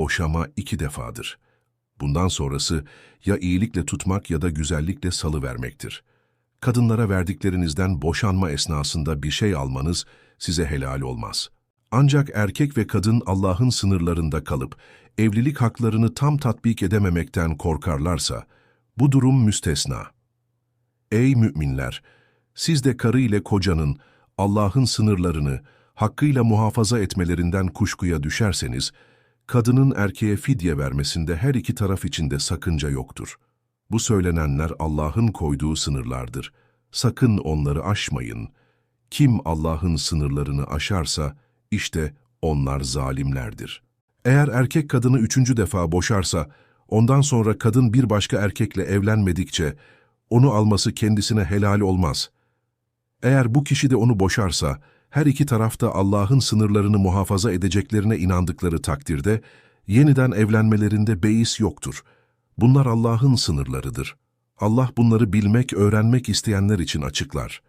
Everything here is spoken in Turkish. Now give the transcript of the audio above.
boşama iki defadır. Bundan sonrası ya iyilikle tutmak ya da güzellikle salıvermektir. Kadınlara verdiklerinizden boşanma esnasında bir şey almanız size helal olmaz. Ancak erkek ve kadın Allah'ın sınırlarında kalıp evlilik haklarını tam tatbik edememekten korkarlarsa, bu durum müstesna. Ey müminler! Siz de karı ile kocanın Allah'ın sınırlarını hakkıyla muhafaza etmelerinden kuşkuya düşerseniz, kadının erkeğe fidye vermesinde her iki taraf için de sakınca yoktur. Bu söylenenler Allah'ın koyduğu sınırlardır. Sakın onları aşmayın. Kim Allah'ın sınırlarını aşarsa, işte onlar zalimlerdir. Eğer erkek kadını üçüncü defa boşarsa, ondan sonra kadın bir başka erkekle evlenmedikçe, onu alması kendisine helal olmaz. Eğer bu kişi de onu boşarsa, her iki tarafta Allah'ın sınırlarını muhafaza edeceklerine inandıkları takdirde, yeniden evlenmelerinde beis yoktur. Bunlar Allah'ın sınırlarıdır. Allah bunları bilmek, öğrenmek isteyenler için açıklar.